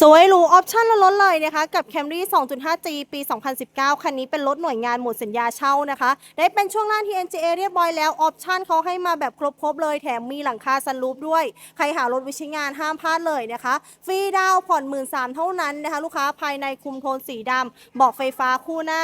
สวยหรูออปชั่นล้นเลยนะคะ กับ Camry 2.5G ปี 2019 คันนี้เป็นรถหน่วยงานหมดสัญญาเช่านะคะ ได้เป็นช่วงล่างที่ NGA เรียบร้อยแล้ว ออปชั่นเขาให้มาแบบครบๆเลย แถมมีหลังคาซันรูฟด้วย ใครหารถวิชงานห้ามพลาดเลยนะคะ ฟรีดาวผ่อน 1 3ื่นเท่านั้นนะคะ ลูกค้าภายในคุมโทนสีดำบอกไฟฟ้าคู่หน้า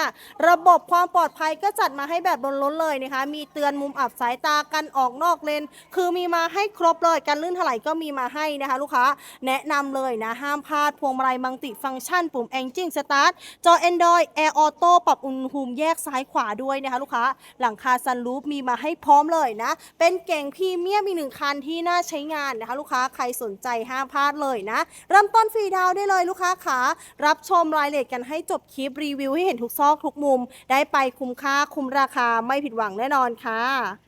ระบบความปลอดภัยก็จัดมาให้แบบล้นๆเลยนะคะ มีเตือนมุมอับสายตากันออกนอกเลน คือมีมาให้ครบเลยกันลื่นถลายก็มีมาให้นะคะ ลูกค้าแนะนำเลยนะห้ามพลาดพวงมาลัยมังติฟังก์ชัน ปุ่ม Engine Start จอ Android Air Auto ปรับอุณหภูมิแยกซ้ายขวาด้วยนะคะลูกค้า หลังคาซันรูฟมีมาให้พร้อมเลยนะ เป็นเก่งพรีเมียมมีหนึ่งคันที่น่าใช้งานนะคะลูกค้าใครสนใจห้ามพลาดเลยนะ เริ่มต้นฟรีดาวได้เลยลูกค้าขารับชมรายละเอียดกันให้จบคลิปรีวิวให้เห็นทุกซอกทุกมุม ได้ไปคุ้มค่าคุ้มราคาไม่ผิดหวังแน่นอนค่ะ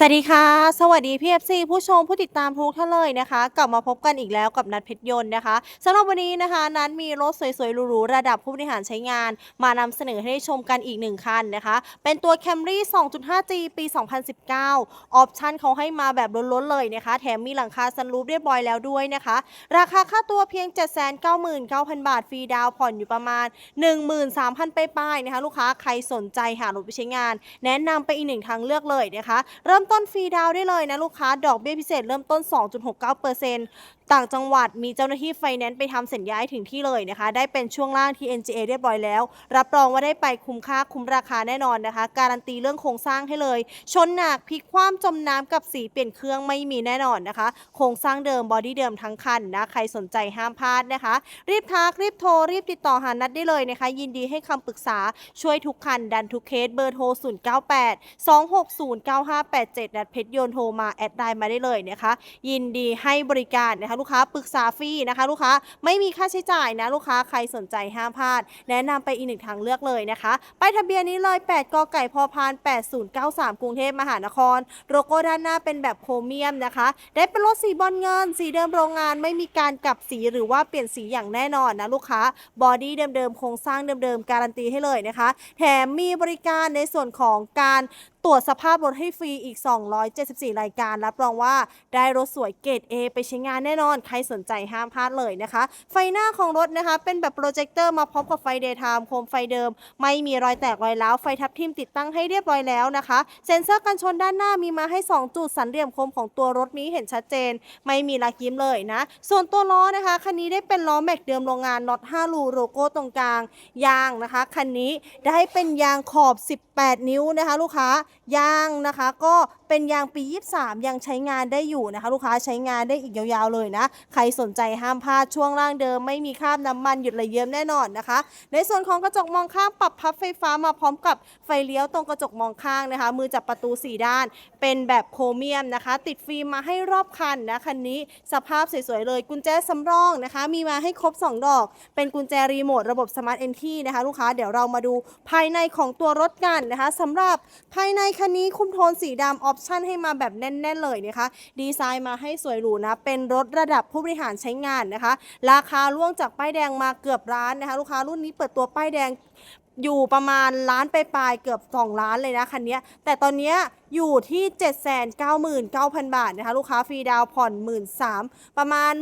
สวัสดีค่ะ สวัสดีพี่เอฟซีผู้ชมผู้ติดตามทุกท่านเลยนะคะ กลับมาพบกันอีกแล้วกับนัดเพชรยนต์นะคะสำหรับวันนี้นะคะ นัดมีรถสวยๆหรูๆระดับผู้บริหารใช้งาน มานำเสนอให้ได้ชมกันอีกหนึ่งคันนะคะ เป็นตัว Camry 2.5G ปี 2019 ออปชั่นเขาให้มาแบบล้นๆเลยนะคะ แถมมีหลังคาซันรูฟเรียบร้อยแล้วด้วยนะคะ ราคาค่าตัวเพียง 799,000 บาทฟรีดาวผ่อนอยู่ประมาณ 13,000ไปป้ายๆนะคะ ลูกค้าใครสนใจหารถไปใช้งาน แนะนำไปอีกหนึ่งทางเลือกเลยนะคะ เริ่มต้นฟรีดาวได้เลยนะลูกค้า ดอกเบี้ยพิเศษเริ่มต้น 2.69% ต่างจังหวัดมีเจ้าหน้าที่ไฟแนนซ์ไปทำสัญญาให้ถึงที่เลยนะคะ ได้เป็นช่วงล่างที่ NGA เรียบร้อยแล้ว รับรองว่าได้ไปคุ้มค่าคุ้มราคาแน่นอนนะคะ การันตีเรื่องโครงสร้างให้เลย ชนหนักพลิกคว่ำจมน้ำกับสีเปลี่ยนเครื่องไม่มีแน่นอนนะคะ โครงสร้างเดิมบอดี้เดิมทั้งคันนะใครสนใจห้ามพลาดนะคะ รีบทักรีบโทรรีบติดต่อหานัดได้เลยนะคะ ยินดีให้คำปรึกษาช่วยทุกคันดันทุกเคสเบอร์โทร 098 260 9587นัดเพชรโยนโทรมาแอดไลน์มาได้เลยนะคะ ยินดีให้บริการนะคะลูกค้าปรึกษาฟรีนะคะ ลูกค้าไม่มีค่าใช้จ่ายนะลูกค้าใครสนใจห้ามพลาด แนะนำไปอีกหนึ่งทางเลือกเลยนะคะไปทะเบียนนี้เลย 8กไก่พอพาน 8093 กรุงเทพมหานคร โลโก้ด้านหน้าเป็นแบบโครเมียมนะคะ ได้เป็นรถสีบอลเงิน สีเดิมโรงงานไม่มีการกลับสีหรือว่าเปลี่ยนสีอย่างแน่นอนนะลูกค้าบอดี้เดิมๆโครงสร้างเดิมๆการันตีให้เลยนะคะ แถมมีบริการในส่วนของการ รวจสภาพรถให้ฟรีอีก 274 รายการ รับรองว่าได้รถสวยเกรด A ไปใช้งานแน่นอน ใครสนใจห้ามพลาดเลยนะคะ ไฟหน้าของรถนะคะ เป็นแบบโปรเจคเตอร์มาพร้อมกับไฟเดย์ไทม์โคมไฟเดิม ไม่มีรอยแตกรอยร้าว ไฟทับทิมติดตั้งให้เรียบร้อยแล้วนะคะ เซ็นเซอร์กันชนด้านหน้ามีมาให้ 2 จุดสันเหลี่ยมคมของตัวรถนี้เห็นชัดเจน ไม่มีลักยิ้มเลยนะ ส่วนตัวล้อนะคะคันนี้ได้เป็นล้อแม็กเดิมโรงงานน็อต5รูโลโก้ตรงกลางยางนะคะคันนี้ได้เป็นยางขอบ 18 นิ้วนะคะ ลูกค้ายางนะคะ ก็ เป็นยางปี 23 ยังใช้งานได้อยู่นะคะ ลูกค้าใช้งานได้อีกยาวๆเลยนะ ใครสนใจห้ามพลาดช่วงล่างเดิม ไม่มีคราบน้ำมันหยุดไหลเยิ้มแน่นอนนะคะ ในส่วนของกระจกมองข้างปรับพับไฟฟ้ามาพร้อมกับไฟเลี้ยวตรงกระจกมองข้างนะคะ มือจับประตู 4 ด้าน เป็นแบบโครเมียมนะคะ ติดฟิล์มมาให้รอบคันนะคันนี้สภาพสวยๆเลยกุญแจสำรองนะคะ มีมาให้ครบ 2 ดอก เป็นกุญแจรีโมทระบบสมาร์ทเอนทีนะคะ ลูกค้าเดี๋ยวเรามาดูภายในของตัวรถกันนะคะสำหรับภายในคันนี้คุมโทนสีดำออปชั่นให้มาแบบแน่นๆเลยนะคะ ดีไซน์มาให้สวยหรูนะ เป็นรถระดับผู้บริหารใช้งานนะคะ ราคาล่วงจากป้ายแดงมาเกือบล้านนะคะ ลูกค้ารุ่นนี้เปิดตัวป้ายแดงอยู่ประมาณล้านไปปลายๆเกือบ 2 ล้านเลยนะคันนี้แต่ตอนเนี้ย อยู่ที่ 799,000 บาทนะคะลูกค้าฟรีดาวผ่อน 13,000ประมาณ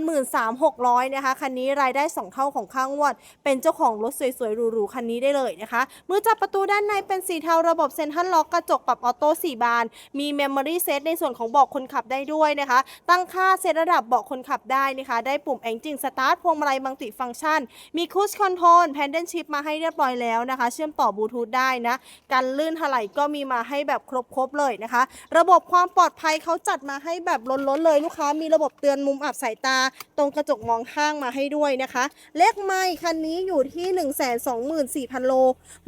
13,600นะคะคันนี้รายได้ 2 เท่าของข้างวด เป็นเจ้าของรถสวยๆหรูๆคันนี้ได้เลยนะคะมือจับประตูด้านในเป็นสีเทาระบบเซ็นทรัลล็อกกระจกปรับออโต้4บาน มีเมมโมรี่เซตในส่วนของเบาะคนขับได้ด้วยนะคะ ตั้งค่าเซตระดับเบาะคนขับได้นะคะ ได้ปุ่ม Engine Start พวงมาลัยมังติฟังก์ชัน มีคูชคอนโทรลแพนเดนชิพมาให้เรียบร้อยแล้วนะคะ เชื่อมต่อบลูทูธได้นะกันลื่นถลายก็มีมาให้แบบครบๆเลยนะคะ ระบบความปลอดภัยเขาจัดมาให้แบบล้นๆเลยลูกค้า มีระบบเตือนมุมอับสายตา ตรงกระจกมองข้างมาให้ด้วยนะคะ เลขไมค์คันนี้อยู่ที่ 124,000 โล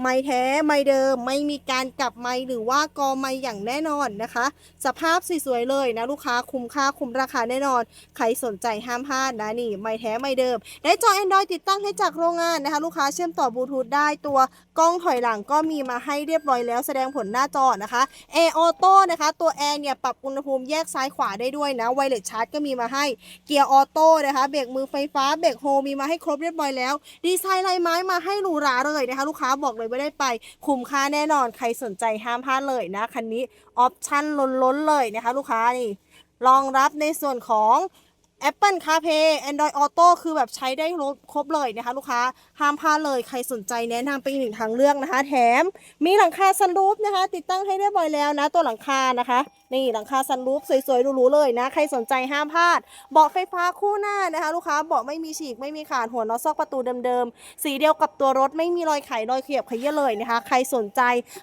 ไม่แท้ไม่เดิม ไม่มีการกลับไม่หรือว่ากอไม่อย่างแน่นอนนะคะ สภาพสวยๆเลยนะลูกค้าคุ้มค่าคุ้มราคาแน่นอน ใครสนใจห้ามพลาดนะนี่ไม่แท้ไม่เดิม ได้จอ Android ติดตั้งให้จากโรงงานนะคะ ลูกค้าเชื่อมต่อบลูทูธได้ตัว กล้องถอยหลังก็มีมาให้เรียบร้อยแล้วแสดงผลหน้าจอนะคะแอร์ออโต้นะคะ ตัวแอร์เนี่ยปรับอุณหภูมิแยกซ้ายขวาได้ด้วยนะไวเลสชาร์จก็มีมาให้เกียร์ออโต้นะคะเบรกมือไฟฟ้าเบรกโฮมีมาให้ครบเรียบร้อยแล้ว ดีไซน์ลายไม้มาให้หรูหราเลยนะคะ ลูกค้าบอกเลยว่าได้ไป คุ้มค่าแน่นอนใครสนใจห้ามพลาดเลยนะคันนี้ออปชั่นล้นๆเลยนะคะ ลูกค้านี่รองรับในส่วนของ Apple CarPlay Android Auto คือแบบใช้ได้ครบเลยนะคะ ลูกค้าห้ามพลาดเลยใครสนใจแนะนำไปอีกหนึ่งทางเลือกนะคะ แถมมีหลังคาซันรูฟนะคะ ติดตั้งให้เรียบร้อยแล้วนะ ตัวหลังคานะคะนี่หลังคาซันรูฟสวยๆหรูๆเลยนะ ใครสนใจห้ามพลาด เบาะไฟฟ้าคู่หน้านะคะ ลูกค้าเบาะไม่มีฉีกไม่มีขาดหัวน็อตซอกประตูเดิมๆ สีเดียวกับตัวรถไม่มีรอยไขรอยเขียบขยี้เลยนะคะ ใครสนใจ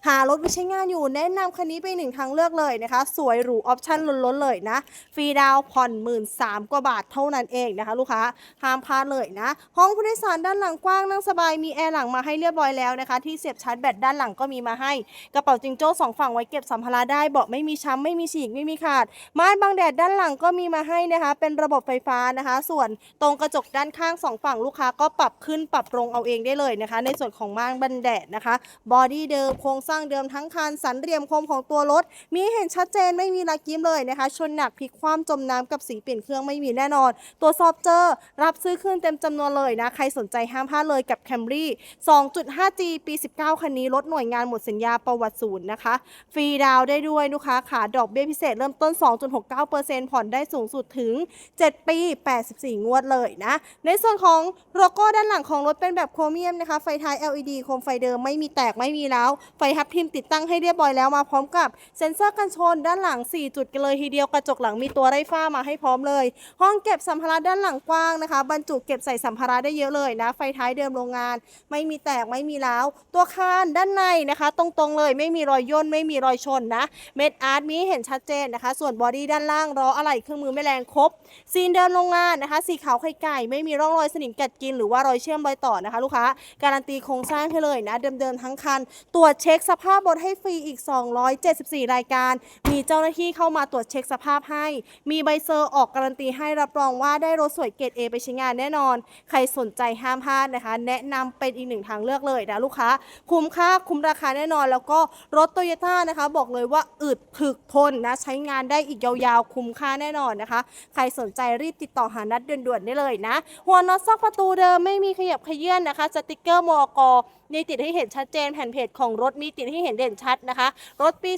หารถไปใช้งานอยู่แนะนำคันนี้ไปหนึ่งทางเลือกเลยนะคะ สวยหรูออปชั่นล้นๆเลยนะ ฟรีดาวผ่อนหมื่นสามกว่าบาทเท่านั้นเองนะคะ ลูกค้าห้ามพลาดเลยนะ ห้องผู้โดยสารด้านหลังกว้างนั่งสบายมีแอร์หลังมาให้เรียบร้อยแล้วนะคะ ที่เสียบชาร์จแบตด้านหลังก็มีมาให้ กระเป๋าจิงโจ้สองฝั่งไว้เก็บสัมภาระได้เบาะไม่มีช้ำไม่มีฉีกไม่มีขาด ม่านบังแดดด้านหลังก็มีมาให้นะคะ เป็นระบบไฟฟ้านะคะ ส่วนตรงกระจกด้านข้างสองฝั่งลูกค้าก็ปรับขึ้นปรับลงเอาเองได้เลยนะคะ ในส่วนของม่านบังแดดนะคะ บอดี้เดิมโครงสร้างเดิมทั้งคันสันเหลี่ยมคมของตัวรถ มีเห็นชัดเจนไม่มีรอยยิ้มเลยนะคะ ชนหนักพลิกคว่ำจมน้ำกับสีเปลี่ยนเครื่องไม่มีแน่นอน ตัวสอบเจอรับซื้อคืนเต็มจำนวนเลยนะ ใครสนใจห้ามพลาดเลยกับ Camry 2.5G ปี 19 คันนี้รถหน่วยงานหมดสัญญาประวัติศูนย์นะคะ ฟรีดาวได้ด้วยลูกค้าขาดอกเบี้ยพิเศษเริ่มต้น 2.69%ผ่อนได้สูงสุดถึง 7 ปี 84 งวดเลยนะ ในส่วนของโลโก้ด้านหลังของรถเป็นแบบโครเมียมนะคะ ไฟท้าย LED โคมไฟเดิมไม่มีแตกไม่มีแล้ว ไฟทับทิมติดตั้งให้เรียบร้อยแล้วมาพร้อมกับเซ็นเซอร์กันชนด้านหลัง 4 จุดกันเลยทีเดียวกระจกหลังมีตัวไร้ฝ้ามาให้พร้อมเลย ห้องเก็บสัมภาระด้านหลังกว้างนะคะ บรรจุเก็บใส่สัมภาระได้เยอะเลยนะ ไฟท้ายเดิมโรงงาน ไม่มีแตกไม่มีแล้ว ตัวคานด้านในนะคะ ตรงๆเลยไม่มีรอยย่นไม่มีรอยชนนะ เม็ดอาร์ตมีให้เห็นชัดเจนนะคะ ส่วนบอดี้ด้านล่างล้ออะไหล่เครื่องมือไม่แรงครบ ซีนเดินโรงงานนะคะ สีขาวไข่ไก่ ไม่มีร่องรอยสนิมกัดกินหรือว่ารอยเชื่อมรอยต่อนะคะ ลูกค้า การันตีโครงสร้างให้เลยนะ เดิมๆทั้งคัน ตรวจเช็คสภาพรถให้ฟรีอีก 274 รายการ มีเจ้าหน้าที่เข้ามาตรวจเช็คสภาพให้ มีใบเซอร์ออกการันตีให้รับรองว่าได้รถสวยเกรด A ไปใช้งานแน่นอน ใครสนใจห้ามพลาดนะคะ แนะนำเป็นอีกหนึ่งทางเลือกเลยนะลูกค้า คุ้มค่าคุ้มราคาแน่นอน แล้วก็รถโตโยต้านะคะ บอกเลยว่าอึดถึกทนนะใช้งานได้อีกยาวๆ คุ้มค่าแน่นอนนะคะ ใครสนใจรีบติดต่อหานัดด่วนๆได้เลยนะ หัวน็อตซอกประตูเดิมไม่มีขยับขยื่นนะคะสติกเกอร์มอกมีติดให้เห็นชัดเจนแผ่นเพจของรถมีติดให้เห็นเด่นชัดนะคะ รถปี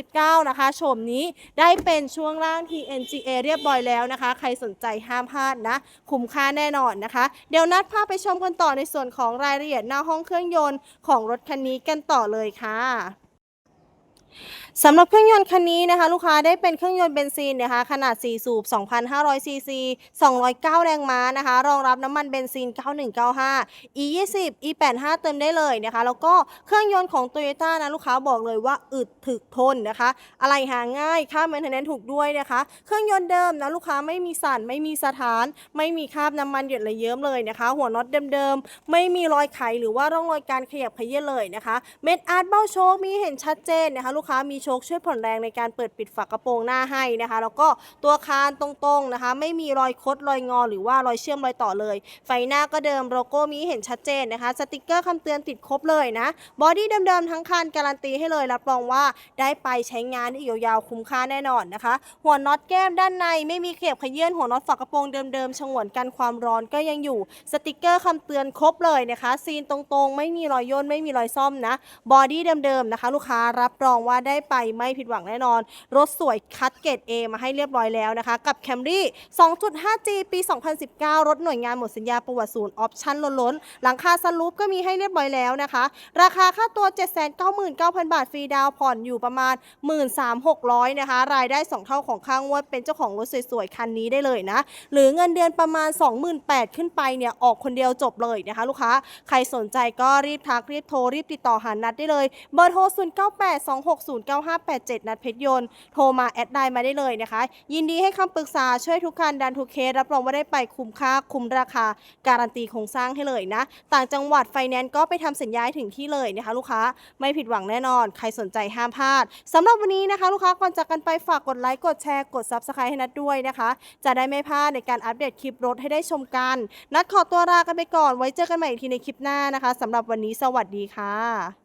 2019 นะคะโฉมนี้ได้เป็นช่วงล่าง TNGA เรียบร้อยแล้วนะคะ ใครสนใจห้ามพลาดนะ คุ้มค่าแน่นอนนะคะ เดี๋ยวนัดพาไปชมกันต่อในส่วนของรายละเอียดหน้าห้องเครื่องยนต์ของรถคันนี้กันต่อเลยค่ะ สำหรับเครื่องยนต์คันนี้นะคะ ลูกค้าได้เป็นเครื่องยนต์เบนซินนะคะ ขนาด 4 สูบ 2,500 ซีซี 209 แรงม้านะคะ รองรับน้ำมันเบนซิน 9195 E20 E85 เติมได้เลยนะคะ แล้วก็เครื่องยนต์ของ Toyota นะลูกค้าบอกเลยว่าอึดถึกทนนะคะ อะไรหาง่าย ค่า maintenance ถูกด้วยนะคะ เครื่องยนต์เดิมนะลูกค้าไม่มีสั่นไม่มีสถาน ไม่มีคราบน้ำมันหยดระเยิ้มเลยนะคะ หัวน็อตเดิมๆ ไม่มีรอยไขหรือว่าร่องรอยการขยับเขยื้อเลยนะคะ เม็ดอาร์ตเบ้าโชคมีเห็นชัดเจนนะคะลูกค้ามีโชคช่วยผ่อนแรงในการเปิดปิดฝากระโปรงหน้าให้นะคะ แล้วก็ตัวคานตรงๆนะคะ ไม่มีรอยคดรอยงอ หรือว่ารอยเชื่อมรอยต่อเลย ไฟหน้าก็เดิมโลโก้มีเห็นชัดเจนนะคะ สติกเกอร์คำเตือนติดครบเลยนะ บอดี้เดิมๆทั้งคันการันตีให้เลยรับรองว่าได้ไปใช้งานอีกยาวๆคุ้มค่าแน่นอนนะคะ หัวน็อตแก้มด้านในไม่มีเข็บขยื่นหัวน็อตฝากระโปรงเดิมๆฉงวนกันความร้อนก็ยังอยู่ สติกเกอร์คำเตือนครบเลยนะคะ ซีนตรงๆ ไม่มีรอยย่นไม่มีรอยซ่อมนะ บอดี้เดิมๆนะคะ ลูกค้ารับรองว่าได้ไปไม่ผิดหวังแน่นอน รถสวยคัดเกรด A มาให้เรียบร้อยแล้วนะคะ กับ Camry 2.5G ปี 2019 รถหน่วยงานหมดสัญญาประวัติศูนย์ออปชั่นล้นๆ หลังคาสลูปก็มีให้เรียบร้อยแล้วนะคะ ราคาค่าตัว 799,000 บาทฟรีดาวผ่อนอยู่ประมาณ 13,600 นะคะ รายได้ 2 เท่าของข้างวดเป็นเจ้าของรถสวยๆ คันนี้ได้เลยนะ หรือเงินเดือนประมาณ 28,000 ขึ้นไปเนี่ยออกคนเดียวจบเลยนะคะ ลูกค้าใครสนใจก็รีบทักรีบโทรรีบติดต่อหานัดได้เลยเบอร์โทร09826 09587 นัดเพชรยนต์ โทรมาแอดไลน์มาได้เลยนะคะ ยินดีให้คำปรึกษาช่วยทุกการดันทุกเคส รับรองว่าได้ไปคุ้มค่าคุ้มราคา การันตีโครงสร้างให้เลยนะ ต่างจังหวัดไฟแนนซ์ก็ไปทำสัญญาให้ถึงที่เลยนะคะ ลูกค้าไม่ผิดหวังแน่นอน ใครสนใจห้ามพลาดสำหรับวันนี้นะคะ ลูกค้าก่อนจากกันไปฝากกดไลค์กดแชร์กด Subscribe ให้นัดด้วยนะคะ จะได้ไม่พลาดในการอัปเดตคลิปรถให้ได้ชมกัน นัดขอตัวลากันไปก่อนไว้เจอกันใหม่อีกทีในคลิปหน้านะคะสำหรับวันนี้สวัสดีค่ะ